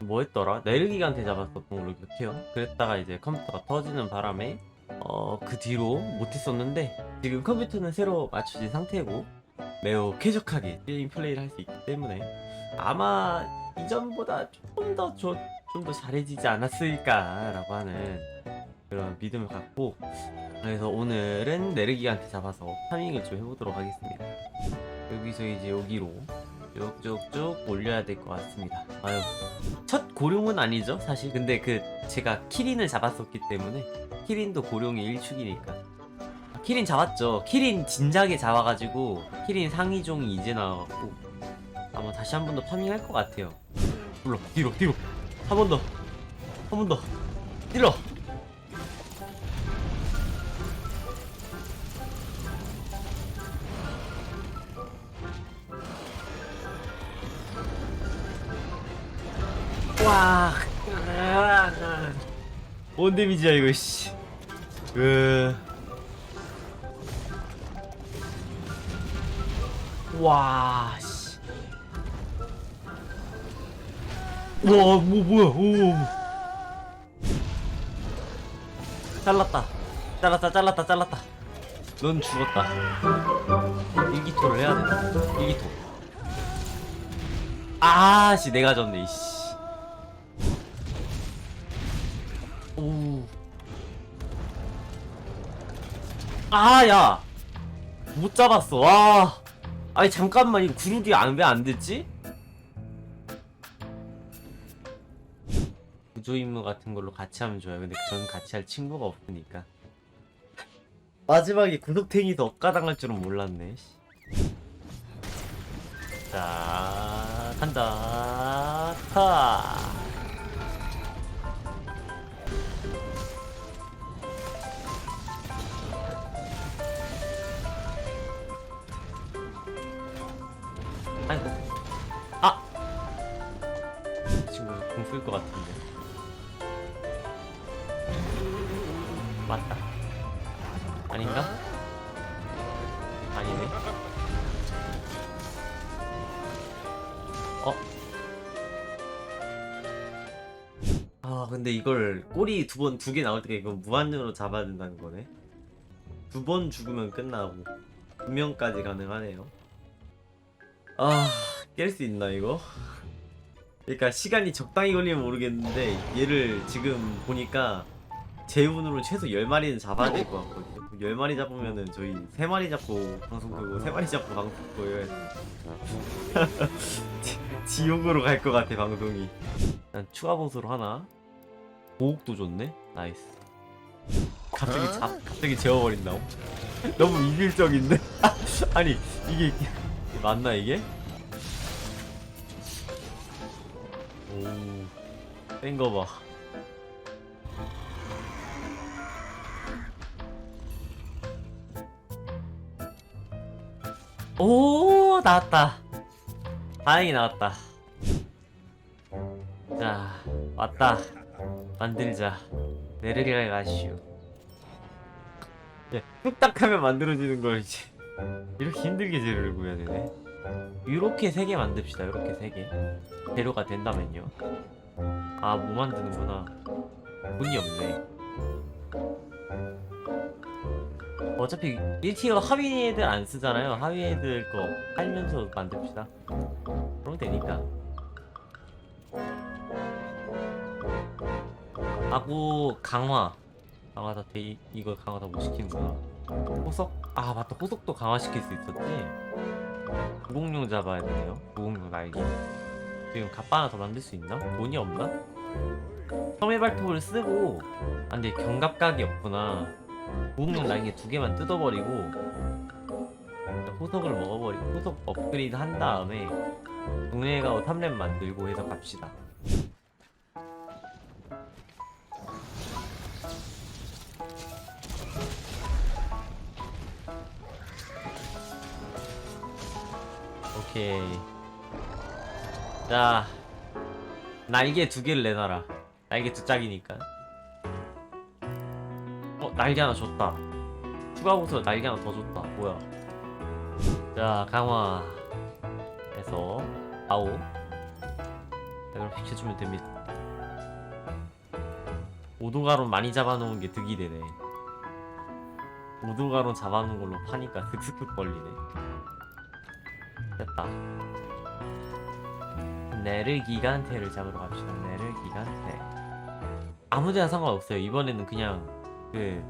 뭐 했더라? 내르기한테 잡았었던 걸로 기억해요. 그랬다가 이제 컴퓨터가 터지는 바람에 어 그 뒤로 못했었는데 지금 컴퓨터는 새로 맞춰진 상태고 매우 쾌적하게 게임 플레이를 할 수 있기 때문에 아마 이전보다 조금 더 좀 더 잘해지지 않았을까라고 하는 그런 믿음을 갖고 그래서 오늘은 내르기한테 잡아서 파밍을 좀 해보도록 하겠습니다. 여기서 이제 여기로 쭉쭉쭉 올려야 될 것 같습니다. 아유 첫 고룡은 아니죠 사실. 근데 그 제가 키린을 잡았었기 때문에 키린도 고룡의 일축이니까. 아, 키린 잡았죠. 키린 진작에 잡아가지고 키린 상위종이 이제 나왔고 아마 다시 한 번 더 파밍할 것 같아요. 물러 뒤로 뒤로. 한 번 더. 한 번 더. 뒤로 와. 뭔 데미지야 이거 씨. 으. 와 씨. 와, 뭐 뭐야? 오. 잘랐다. 잘랐다. 잘랐다. 잘랐다. 넌 죽었다. 일기토를 해야 된다. 일기토. 아씨 내가 졌네 이씨. 오. 아, 야. 못 잡았어. 와. 아니, 잠깐만. 이거 구르기 안, 왜 안 됐지? 구조 임무 같은 걸로 같이 하면 좋아요. 근데 저는 같이 할 친구가 없으니까. 마지막에 구석탱이도 억가당할 줄은 몰랐네. 씨. 자, 간다. 타. 친구 공쓸 것 같은데. 맞다. 아닌가? 아니네. 어? 아, 근데 이걸 꼬리 두 번, 두 개 나올 때가 이건 무한으로 잡아야 된다는 거네. 두 번 죽으면 끝나고, 두 명까지 가능하네요. 아, 깰 수 있나, 이거? 그러니까 시간이 적당히 걸리면 모르겠는데, 얘를 지금 보니까 제 운으로 최소 10마리는 잡아야 될 것 같거든요. 10마리 잡으면은 저희 3마리 잡고 방송 끄고 3마리 잡고 방송 끄고 해야 돼. 지- 지옥으로 갈 것 같아, 방송이. 일단 추가 보수로 하나. 보옥도 좋네? 나이스. 갑자기 잡, 갑자기 재워버린다고? 너무 이질적인데? 아니, 이게, 맞나, 이게? 오, 센거 봐. 오 나왔다. 다행히 나왔다. 자 왔다. 만들자. 내르게 가시오. 예, 뚝딱 하면 만들어지는 걸 이제. 이렇게 힘들게 재료를 구해야 되네 이렇게 세 개 만듭시다 이렇게 세개 재료가 된다면요 아 뭐 만드는구나 문이 없네 어차피 1티어 하위 애들 안 쓰잖아요. 하위 애들 거 팔면서 만듭시다. 그러면 되니까. 하고 강화. 강화 다 돼, 이거 강화 다 못 시키는구나. 호석? 아 맞다. 호석도 강화시킬 수 있었지. 무공룡 잡아야 되네요. 무공룡 날개. 지금 갑바 하나 더 만들 수 있나? 돈이 없나? 섬의 발톱을 쓰고 아 근데 경갑각이 없구나. 무공룡 날개 두 개만 뜯어버리고 호석을 먹어버리고 호석 업그레이드 한 다음에 동네 가고 탐랩 만들고 해서 갑시다. 오케이. 자, 날개 두 개를 내놔라. 날개 두 짝이니까. 어 날개 하나 줬다. 추가 보수 날개 하나 더 줬다. 뭐야? 자 강화. 해서 아오. 그럼 비켜주면 됩니다. 오도가론 많이 잡아놓은 게 득이 되네. 오도가론 잡아놓은 걸로 파니까 슥슥슥 걸리네 됐다. 네르 기간테를 잡으러 갑시다. 네르 기간테 아무데나 상관없어요. 이번에는 그냥 그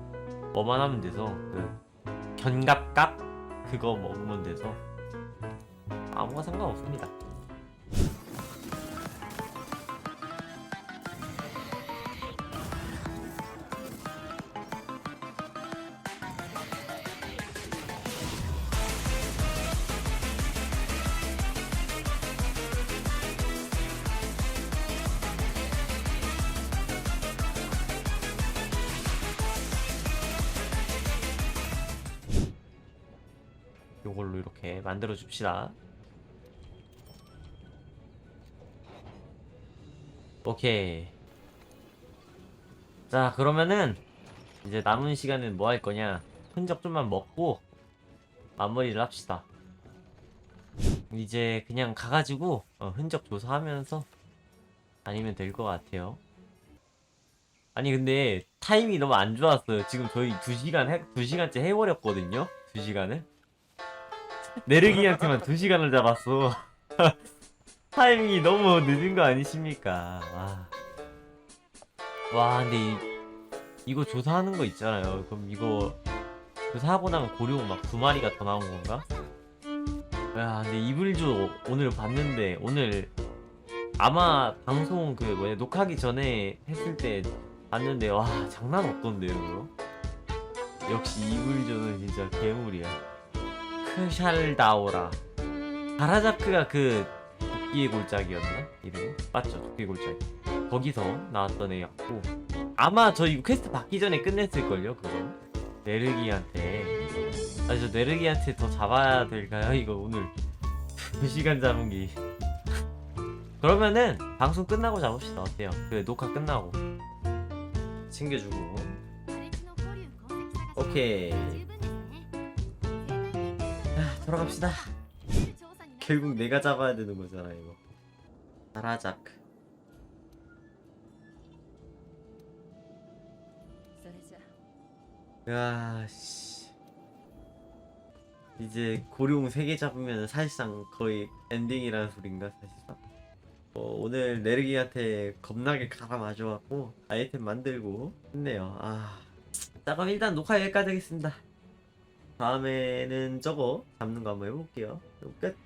뭐만 하면 돼서 그 견갑갑 그거 먹으면 돼서 아무가 상관없습니다 요걸로 이렇게 만들어 줍시다. 오케이. 자, 그러면은 이제 남은 시간은 뭐 할 거냐? 흔적 좀만 먹고 마무리를 합시다. 이제 그냥 가가지고 어, 흔적 조사하면서 다니면 될 것 같아요. 아니 근데 타이밍이 너무 안 좋았어요. 지금 저희 2시간 해, 2시간째 해버렸거든요. 2시간을. 내르기한테만 2시간을 잡았어. 타이밍이 너무 늦은 거 아니십니까? 와. 와, 근데 이, 이거 조사하는 거 있잖아요. 그럼 이거 조사하고 나면 고룡 막 두 마리가 더 나온 건가? 야, 근데 이불조 오늘 봤는데 오늘 아마 방송 그 뭐냐 녹화하기 전에 했을 때 봤는데 와 장난 없던데요, 그거? 역시 이불조는 진짜 괴물이야. 크샬다오라. 가라자크가 그 도끼의 골짜기였나? 이름 맞죠? 도끼의 골짜기. 거기서 나왔던 애였고 아마 저 이거 퀘스트 받기 전에 끝냈을걸요 그건? 네르기한테. 아니 저 네르기한테 더 잡아야 될까요? 이거 오늘 2시간 잡은 게. 그러면은 방송 끝나고 잡읍시다. 어때요? 그 녹화 끝나고. 챙겨주고. 오케이. 아, 돌아갑시다. 결국 내가 잡아야 되는 거잖아 이거. 가라자크 야씨. 이제 고룡 3개 잡으면 사실상 거의 엔딩이라는 소린가 사실상. 어, 오늘 네르기한테 겁나게 갈아 맞아갖고 아이템 만들고 했네요. 아자 그럼 일단 녹화 여기까지 하겠습니다 다음에는 저거 잡는 거 한번 해볼게요. 끝